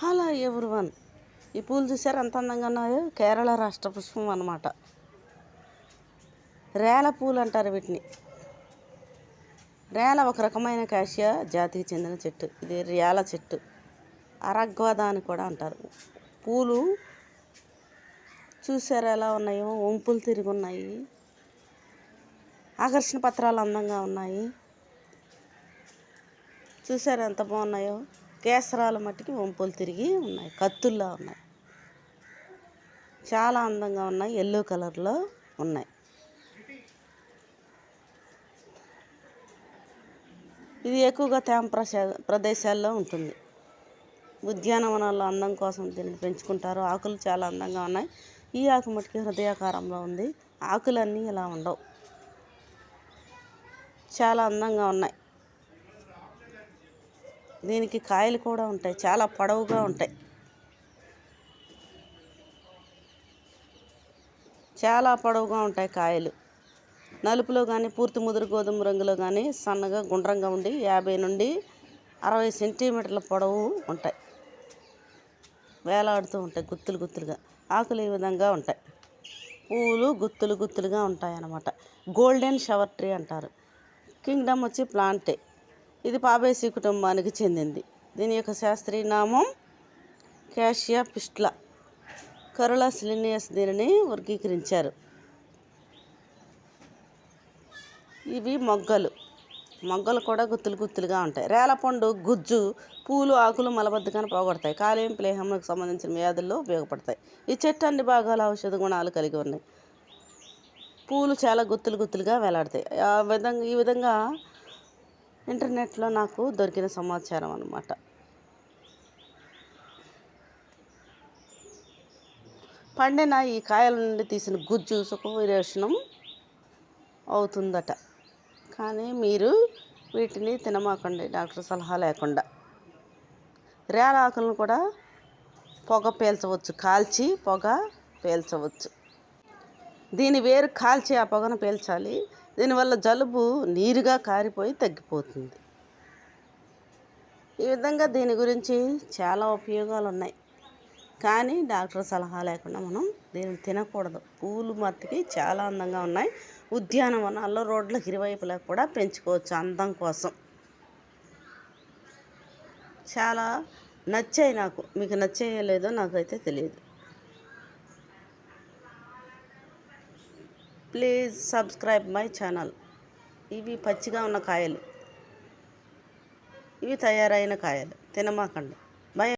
Hello ఎవరు one ఈ పూలు చూసారు ఎంత అందంగా ఉన్నాయో? కేరళ రాష్ట్ర పుష్పం అన్నమాట. రేల పూలు అంటారు వీటిని. రేల ఒక రకమైన కాషియా జాతికి చెందిన చెట్టు. ఇది రేల చెట్టు. అరగ్వాద అని కూడా అంటారు. పూలు చూసారా ఎలా ఉన్నాయో? వంపులు తిరిగి ఉన్నాయి. ఆకర్షణ పత్రాలు అందంగా ఉన్నాయి. చూసారా ఎంత బాగున్నాయో? కేసరాల మట్టికి వంపులు తిరిగి ఉన్నాయి. కత్తుల్లా ఉన్నాయి. చాలా అందంగా ఉన్నాయి. ఎల్లో కలర్లో ఉన్నాయి. ఇది ఎక్కువగా తేమ ప్రసా ప్రదేశాల్లో ఉంటుంది. ఉద్యానవనాల్లో అందం కోసం దీన్ని పెంచుకుంటారు. ఆకులు చాలా అందంగా ఉన్నాయి. ఈ ఆకు మట్టుకి హృదయాకారంలో ఉంది. ఆకులన్నీ ఇలా ఉండవు. చాలా అందంగా ఉన్నాయి. దీనికి కాయలు కూడా ఉంటాయి. చాలా పొడవుగా ఉంటాయి. చాలా పొడవుగా ఉంటాయి కాయలు. నలుపులో కానీ పూర్తి ముదురు గోధుమ రంగులో కానీ సన్నగా గుండ్రంగా ఉండి యాభై నుండి అరవై సెంటీమీటర్ల పొడవు ఉంటాయి. వేలాడుతూ ఉంటాయి. గుత్తులు గుత్తులుగా. ఆకులు ఈ విధంగా ఉంటాయి. పూలు గుత్తులు గుత్తులుగా ఉంటాయి అన్నమాట గోల్డెన్ షవర్ ట్రీ అంటారు. కింగ్డమ్ వచ్చి ప్లాంటే. ఇది పాబేసి కుటుంబానికి చెందింది. దీని యొక్క శాస్త్రీయ నామం క్యాషియా పిస్ట్లా కరుళస్ సిలినియస్ దీనిని వర్గీకరించారు. ఇవి మొగ్గలు. మొగ్గలు కూడా గుత్తులు గుత్తులుగా ఉంటాయి. రేలపండు గుజ్జు పూలు ఆకులు మలబద్ధకాన్ని పోగొడతాయి. కాలేయం ప్లేహంకు సంబంధించిన వ్యాధుల్లో ఉపయోగపడతాయి. ఈ చెట్టు అన్ని భాగాల ఔషధ గుణాలు కలిగి ఉన్నాయి. పూలు చాలా గుత్తులు గుత్తులుగా వేలాడతాయి. ఆ విధంగా ఈ విధంగా ఇంటర్నెట్లో నాకు దొరికిన సమాచారం అనమాట పండిన ఈ కాయల నుండి తీసిన గుజ్జు సుఖవిరేషణం అవుతుందట. కానీ మీరు వీటిని తినమాకండి డాక్టర్ సలహా లేకుండా. రేల ఆకులను కూడా పొగ పేల్చవచ్చు కాల్చి పొగ పేల్చవచ్చు. దీని వేరు కాల్చి ఆ పొగను పేల్చాలి దీనివల్ల జలుబు నీరుగా కారిపోయి తగ్గిపోతుంది. ఈ విధంగా దీని గురించి చాలా ఉపయోగాలు ఉన్నాయి కానీ డాక్టర్ సలహా లేకుండా మనం దీన్ని తినకూడదు. పూలు మట్టికి చాలా అందంగా ఉన్నాయి. ఉద్యానవనాల్లో రోడ్ల ఇరువైపులా కూడా పెంచుకోవచ్చు అందం కోసం. చాలా నచ్చాయి నాకు. మీకు నచ్చాయో లేదో నాకైతే తెలియదు. Please subscribe my channel. ఇవి పచ్చిగా ఉన్న కాయలు. ఇవి తయారైన కాయలు. తినమాకండి.